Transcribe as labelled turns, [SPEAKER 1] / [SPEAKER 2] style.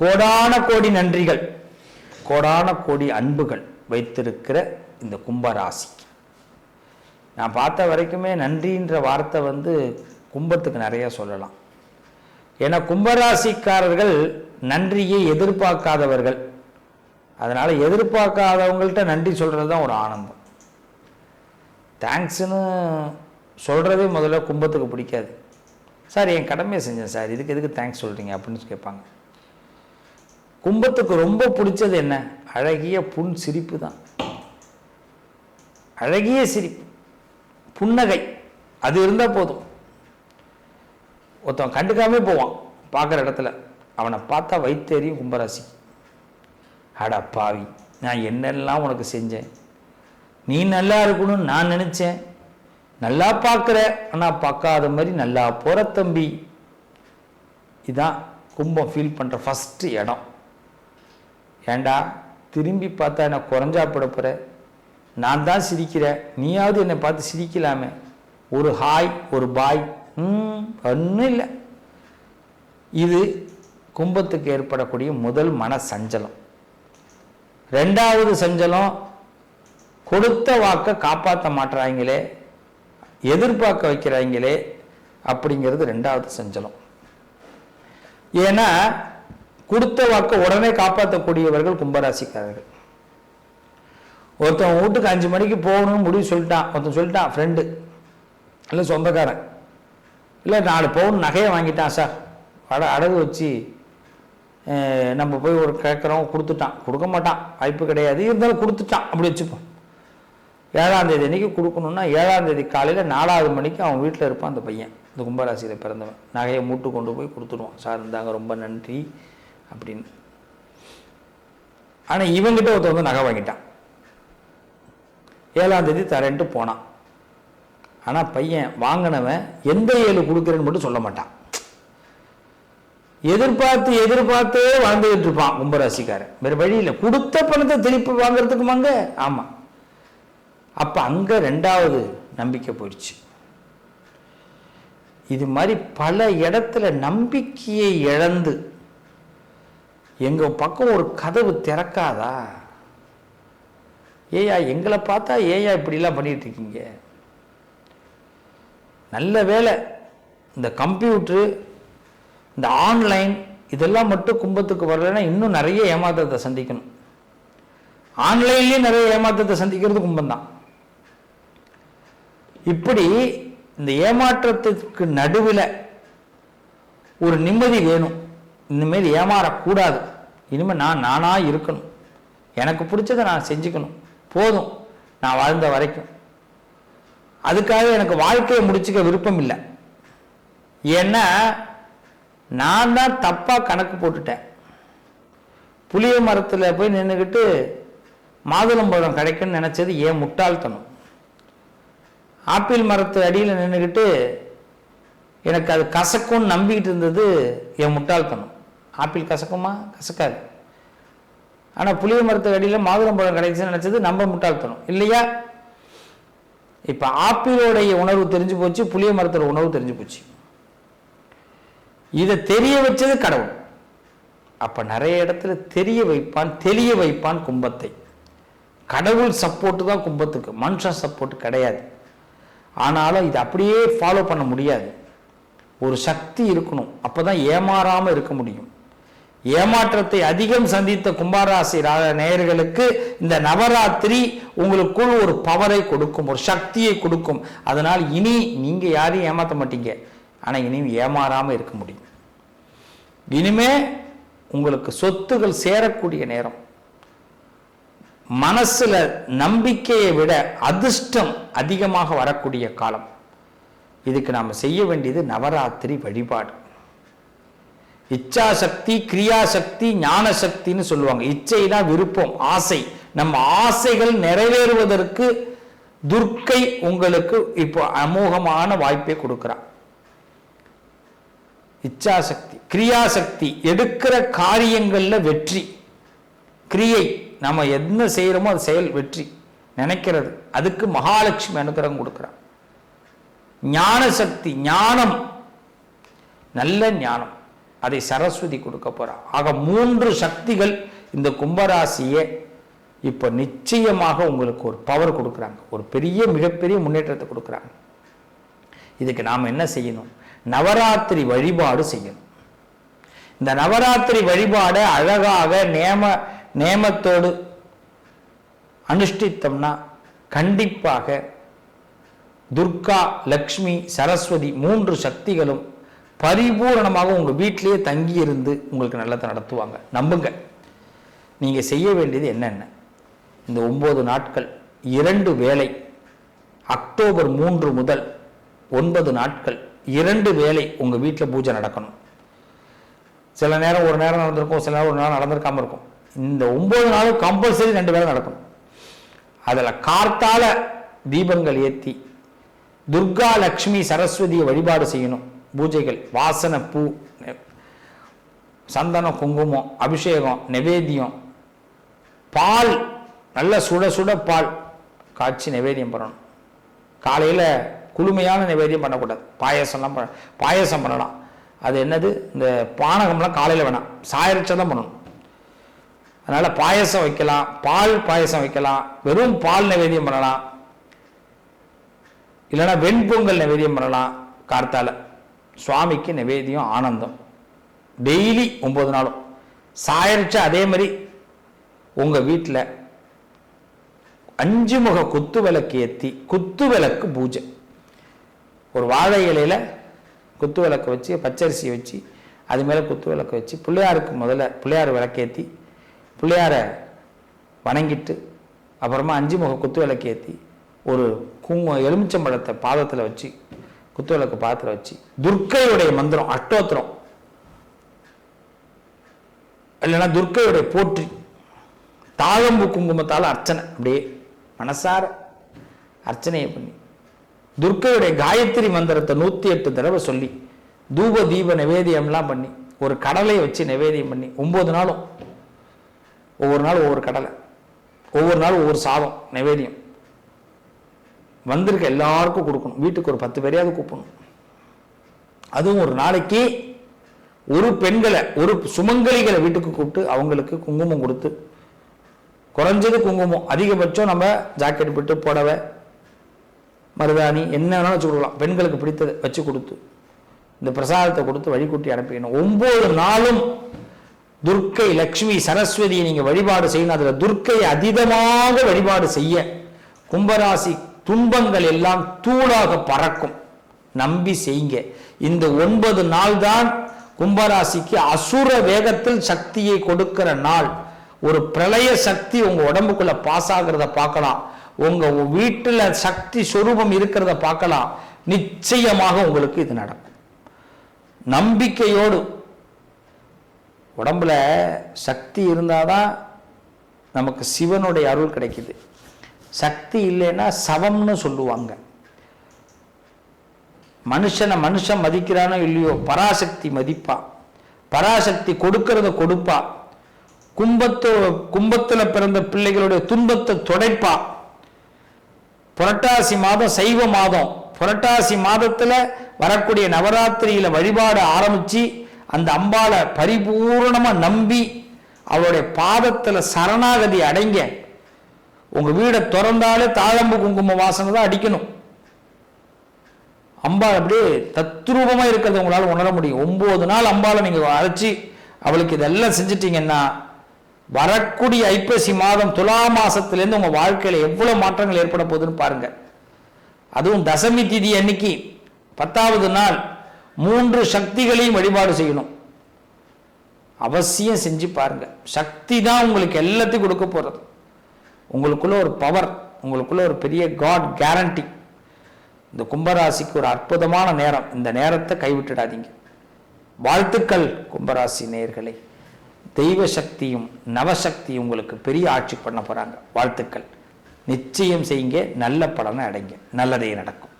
[SPEAKER 1] கோடான கோடி நன்றிகள். கோடான கோடி அன்புகள் வைத்திருக்கிற இந்த கும்பராசிக்கு நான் பார்த்த வரைக்குமே நன்றின்ற வார்த்தை வந்து கும்பத்துக்கு நிறைய சொல்லலாம். ஏன்னா கும்பராசிக்காரர்கள் நன்றியை எதிர்பார்க்காதவர்கள். அதனால் எதிர்பார்க்காதவங்கள்ட்ட நன்றி சொல்கிறது தான் ஒரு ஆனந்தம். தேங்க்ஸ்னு சொல்கிறதே முதல்ல கும்பத்துக்கு பிடிக்காது. சார் என் கடமையை செஞ்சேன் சார். இதுக்கு எதுக்கு தேங்க்ஸ் சொல்கிறீங்க அப்படின்னு கேட்பாங்க. கும்பத்துக்கு ரொம்ப பிடிச்சது என்ன? அழகிய புன் சிரிப்பு தான். அழகிய சிரிப்பு. புன்னகை. அது இருந்தால் போதும். ஒருத்தன் கண்டுக்காமே போவான். பார்க்குற இடத்துல. அவனை பார்த்தா வைத்தேரியும் கும்பராசி. அடா பாவி நான் என்னெல்லாம் உனக்கு செஞ்சேன்? நீ நல்லா இருக்கணும்னு நான் நினச்சேன். நல்லா பார்க்குற ஆனால் பார்க்காத மாதிரி நல்லா போகிற தம்பி. இதான் கும்பம் ஃபீல் பண்ணுற ஃபஸ்ட்டு இடம். ஏண்டா திரும்பி பார்த்தா என்ன குறைஞ்சா போகிற நான் தான் சிரிக்கிறேன் நீயாவது என்னை பார்த்து சிரிக்கலாமே. ஒரு ஹாய் ஒரு பாய். ம் ஒன்றும் இல்லை. இது கும்பத்துக்கு ஏற்படக்கூடிய முதல் மன சஞ்சலம் ரெண்டாவது சஞ்சலம் கொடுத்த வாக்கை காப்பாற்ற மாட்டுறாங்களே எதிர்பார்க்க வைக்கிறாங்களே அப்படிங்கிறது ரெண்டாவது சஞ்சலம். ஏன்னா கொடுத்த வாக்கை உடனே காப்பாற்றக்கூடியவர்கள் கும்பராசிக்காரர்கள். ஒருத்தன் வீட்டுக்கு அஞ்சு மணிக்கு போகணும்னு முடிவு சொல்லிட்டான். ஒருத்தன் சொல்லிட்டான் ஃப்ரெண்டு இல்லை சொந்தக்காரன். இல்லை நாலு பவுன் நகையை வாங்கிட்டான் சார் அட அடகு வச்சு நம்ம போய் ஒரு கேட்குறோம் கொடுத்துட்டான். கொடுக்க மாட்டான். வாய்ப்பு கிடையாது. இருந்தாலும் கொடுத்துட்டான். அப்படி வச்சுப்போம். ஏழாம் தேதி அன்னைக்கு கொடுக்கணும்னா ஏழாம் தேதி காலையில் நாலாவது மணிக்கு அவன் வீட்டில் இருப்பான் அந்த பையன். இந்த கும்பராசியில் பிறந்தவன். நகையை மூட்டு கொண்டு போய் கொடுத்துடுவான். சார் இருந்தாங்க ரொம்ப நன்றி. அப்படின்னு. ஆனால் இவங்கிட்ட ஒருத்தன் வந்து நகை வாங்கிட்டான். ஏழாம் தேதி தரேன்ட்டு போனான். ஆனால் பையன் வாங்கினவன் எந்த ஏழு கொடுக்குறேன்னு மட்டும் சொல்ல மாட்டான். எதிர்பார்த்து எதிர்பார்த்தே வாழ்ந்துகிட்டு இருப்பான் கும்பராசிக்காரன். வேறு வழி இல்லை. கொடுத்த பணத்தை திருப்பி வாங்குறதுக்குமாங்க ஆமாம் அப்போ அங்கே ரெண்டாவது நம்பிக்கை போயிடுச்சு. இது மாதிரி பல இடத்துல நம்பிக்கையை இழந்து எங்கள் பக்கம் ஒரு கதவு திறக்காதா? ஏயா எங்களை பார்த்தா ஏயா இப்படிலாம் பண்ணிகிட்ருக்கீங்க இருக்கீங்க நல்ல வேலை. இந்த கம்ப்யூட்ரு இந்த ஆன்லைன் இதெல்லாம் மட்டும் கும்பத்துக்கு வரலைன்னா இன்னும் நிறைய ஏமாற்றத்தை சந்திக்கணும். ஆன்லைன்லேயும் நிறைய ஏமாற்றத்தை சந்திக்கிறது கும்பம் தான் இப்படி இந்த ஏமாற்றத்துக்கு நடுவில் ஒரு நிம்மதி வேணும். இனிமேல் ஏமாறக்கூடாது. இனிமேல் நான் நானாக இருக்கணும். எனக்கு பிடிச்சதை நான் செஞ்சுக்கணும். போதும். நான் வாழ்ந்த வரைக்கும். அதுக்காக எனக்கு வாழ்க்கையை முடிச்சுக்க விருப்பம் இல்லை. ஏன்னா நான் தான் தப்பாக கணக்கு போட்டுட்டேன். புளிய மரத்தில் போய் நின்றுக்கிட்டு மாதுளம்பழம் கிடைக்கும்னு நினச்சது ஏன் முட்டாள்தனம்? ஆப்பிள் மரத்து அடியில் நின்றுக்கிட்டு எனக்கு அது கசக்கும்னு நம்பிக்கிட்டு இருந்தது என் முட்டாள்தனம். ஆப்பிள் கசக்குமா? கசக்காது. ஆனால் புளிய மரத்துக்கு அடியில் மாதுளம்பழம் கிடைச்சுன்னு நினச்சது நம்ம முட்டாள்தனம். இல்லையா? இப்போ ஆப்பிளோடைய உணர்வு தெரிஞ்சு போச்சு புளிய மரத்தோட உணர்வு தெரிஞ்சு போச்சு. இதை தெரிய வச்சது கடவுள். அப்போ நிறைய இடத்துல தெரிய வைப்பான் தெளிய வைப்பான் கும்பத்தை. கடவுள் சப்போர்ட்டு தான் கும்பத்துக்கு. மனுஷன் சப்போர்ட் கிடையாது. ஆனாலும் இது அப்படியே ஃபாலோ பண்ண முடியாது. ஒரு சக்தி இருக்கணும். அப்போ தான் ஏமாறாமல் இருக்க முடியும். ஏமாற்றத்தை அதிகம் சந்தித்த கும்பாராசி நேயர்களுக்கு இந்த நவராத்திரி உங்களுக்குள் ஒரு பவரை கொடுக்கும் ஒரு சக்தியை கொடுக்கும். அதனால் இனி நீங்கள் யாரையும் ஏமாத்த மாட்டீங்க. ஆனால் இனியும் ஏமாறாமல் இருக்க முடியும். இனிமே உங்களுக்கு சொத்துகள் சேரக்கூடிய நேரம். மனசில் நம்பிக்கையை விட அதிர்ஷ்டம் அதிகமாக வரக்கூடிய காலம். இதுக்கு நாம் செய்ய வேண்டியது நவராத்திரி வழிபாடு. இச்சாசக்தி கிரியாசக்தி ஞான சக்தின்னு சொல்லுவாங்க. இச்சைனா விருப்பம் ஆசை. நம்ம ஆசைகள் நிறைவேறுவதற்கு துர்க்கை உங்களுக்கு இப்போ அமோகமான வாய்ப்பை கொடுக்கிறான். இச்சாசக்தி கிரியாசக்தி எடுக்கிற காரியங்களில் வெற்றி. கிரியை நம்ம என்ன செய்கிறோமோ அது செயல் வெற்றி. நினைக்கிறது. அதுக்கு மகாலட்சுமி அனுகிரகம் கொடுக்குறான். ஞான சக்தி ஞானம். நல்ல ஞானம். அதை சரஸ்வதி கொடுக்க போறா. ஆக மூன்று சக்திகள் இந்த கும்பராசியை இப்போ நிச்சயமாக உங்களுக்கு ஒரு பவர் கொடுக்குறாங்க. ஒரு பெரிய மிகப்பெரிய முன்னேற்றத்தை கொடுக்குறாங்க. இதுக்கு நாம் என்ன செய்யணும்? நவராத்திரி வழிபாடு செய்யணும். இந்த நவராத்திரி வழிபாடை அழகாக நேம நேமத்தோடு அனுஷ்டித்தோம்னா கண்டிப்பாக துர்கா லக்ஷ்மி சரஸ்வதி மூன்று சக்திகளும் பரிபூரணமாக உங்கள் வீட்டிலேயே தங்கி இருந்து உங்களுக்கு நல்லதை நடத்துவாங்க. நம்புங்க. நீங்கள் செய்ய வேண்டியது என்னென்ன? இந்த ஒம்பது நாட்கள் இரண்டு வேளை அக்டோபர் மூன்று முதல் ஒன்பது நாட்கள் இரண்டு வேளை உங்கள் வீட்டில் பூஜை நடக்கணும். சில நேரம் ஒரு நேரம் நடந்திருக்கும் சில நேரம் ஒரு நேரம் நடந்திருக்காமல் இருக்கும். இந்த ஒம்பது நாளும் கம்பல்சரி ரெண்டு வேலை நடக்கணும். அதில் கார்த்தால தீபங்கள் ஏற்றி துர்கா லக்ஷ்மி சரஸ்வதியை வழிபாடு செய்யணும். பூஜைகள் வாசனை பூ சந்தனம் குங்குமம் அபிஷேகம் நிவேத்தியம் பால் நல்ல சுட சுட பால் காய்ச்சி நிவேதியம் பண்ணணும். காலையில் குளுமையான நிவேதியம் பண்ணக்கூடாது. பாயசம்லாம் பண்ண பாயசம் பண்ணலாம். அது என்னது? இந்த பானகம்லாம் காலையில் வேணாம். சாயரிச்சா தான் பண்ணணும். அதனால் பாயசம் வைக்கலாம் பால் பாயசம் வைக்கலாம் வெறும் பால் நிவேதியம் பண்ணலாம். இல்லைன்னா வெண்பொங்கல் நிவேதியம் பண்ணலாம் கார்த்தால. சுவாமிக்கு நிவேதியம் ஆனந்தம். டெய்லி ஒம்பது நாளும். சாயரிச்சு அதே மாதிரி உங்கள் வீட்டில் அஞ்சு முக குத்து விளக்கு ஏற்றி குத்து விளக்கு பூஜை. ஒரு வாழை இலையில் குத்து விளக்கு வச்சு பச்சரிசி வச்சு அது மேலே குத்து விளக்கு வச்சு பிள்ளையாருக்கு முதல்ல பிள்ளையார் விளக்கேற்றி பிள்ளையாரை வணங்கிட்டு அப்புறமா அஞ்சு முக குத்து விளக்கு ஏற்றி ஒரு குங்க எலுமிச்சம்பழத்தை பாதத்தில் வச்சு குத்துவிளக்கு பாத்திரம் வச்சு துர்க்கையுடைய மந்திரம் அஷ்டோத்திரம். இல்லைன்னா துர்க்கையுடைய போற்றி தாழம்பு குங்குமத்தால் அர்ச்சனை. அப்படியே மனசார அர்ச்சனையை பண்ணி துர்க்கையுடைய காயத்ரி மந்திரத்தை நூற்றி எட்டு தடவை சொல்லி தூப தீப நிவேதியம்லாம் பண்ணி ஒரு கடலை வச்சு நிவேதியம் பண்ணி ஒம்பது நாளும் ஒவ்வொரு நாள் ஒவ்வொரு கடலை ஒவ்வொரு நாள் ஒவ்வொரு சாதம் நிவேதியம் வந்திருக்க எல்லாருக்கும் கொடுக்கணும். வீட்டுக்கு ஒரு பத்து பேரையாவது கூப்பிடணும். அதுவும் ஒரு நாளைக்கு ஒரு பெண்களை ஒரு சுமங்கலிகளை வீட்டுக்கு கூப்பிட்டு அவங்களுக்கு குங்குமம் கொடுத்து குறைஞ்சது குங்குமம் அதிகபட்சம் நம்ம ஜாக்கெட் போட்டு புடவை மருதாணி என்ன வேணாலும் வச்சு கொடுக்கலாம். பெண்களுக்கு பிடித்ததை வச்சு கொடுத்து இந்த பிரசாதத்தை கொடுத்து வழிகூட்டி அனுப்பிக்கணும் ஒன்பது நாளும் துர்க்கை லக்ஷ்மி சரஸ்வதியை நீங்கள் வழிபாடு செய்யணும். அதில் துர்க்கையை அதீதமாக வழிபாடு செய்ய கும்பராசி துன்பங்கள் எல்லாம் தூளாக பறக்கும். நம்பி செய்யுங்க. இந்த ஒன்பது நாள் தான் கும்பராசிக்கு அசுர வேகத்தில் சக்தியை கொடுக்கிற நாள். ஒரு பிரளய சக்தி உங்க உடம்புக்குள்ள பாஸ் ஆகிறத பார்க்கலாம். உங்க வீட்டுல சக்தி சொரூபம் இருக்கிறத பார்க்கலாம். நிச்சயமாக உங்களுக்கு இது நடக்கும். நம்பிக்கையோடு. உடம்புல சக்தி இருந்தாதான் நமக்கு சிவனுடைய அருள் கிடைக்குது. சக்தி இல்லைன்னா சவம்னு சொல்லுவாங்க. மனுஷனை மனுஷன் மதிக்கிறானோ இல்லையோ பராசக்தி மதிப்பா. பராசக்தி கொடுக்கறத கொடுப்பா. கும்பத்து கும்பத்தில் பிறந்த பிள்ளைகளுடைய துன்பத்தை துடைப்பா. புரட்டாசி மாதம் சைவ மாதம். புரட்டாசி மாதத்தில் வரக்கூடிய நவராத்திரியில் வழிபாடு ஆரம்பித்து அந்த அம்பாளை பரிபூர்ணமாக நம்பி அவருடைய பாதத்தில் சரணாகதி அடைங்க. உங்க வீடை திறந்தாலே தாழம்பு குங்கும வாசனை தான் அடிக்கணும். அம்பாள் அப்படியே தத்ரூபமா இருக்கிறத உங்களால உணர முடியும். ஒன்பது நாள் அம்பாளை நீங்க அழைச்சி அவளுக்கு இதெல்லாம் செஞ்சிட்டீங்கன்னா வரக்கூடிய ஐப்பசி மாதம் துலா மாசத்திலேருந்து உங்க வாழ்க்கையில எவ்வளவு மாற்றங்கள் ஏற்பட போகுதுன்னு பாருங்க. அதுவும் தசமி திதி அன்னைக்கு பத்தாவது நாள் மூன்று சக்திகளையும் வழிபாடு செய்யணும். அவசியம் செஞ்சு பாருங்க. சக்தி தான் உங்களுக்கு எல்லாத்தையும் கொடுக்க போறது. உங்களுக்குள்ள ஒரு பவர் உங்களுக்குள்ள ஒரு பெரிய காட் கேரண்டி இந்த கும்பராசிக்கு ஒரு அற்புதமான நேரம். இந்த நேரத்தை கைவிட்டுடாதீங்க. வாழ்த்துக்கள் கும்பராசி நேர்களை தெய்வ சக்தியும் நவசக்தியும் உங்களுக்கு பெரிய ஆட்சி பண்ண போறாங்க. வாழ்த்துக்கள். நிச்சயம் செய்யுங்க. நல்ல பலனை அடைங்க. நல்லதே நடக்கும்.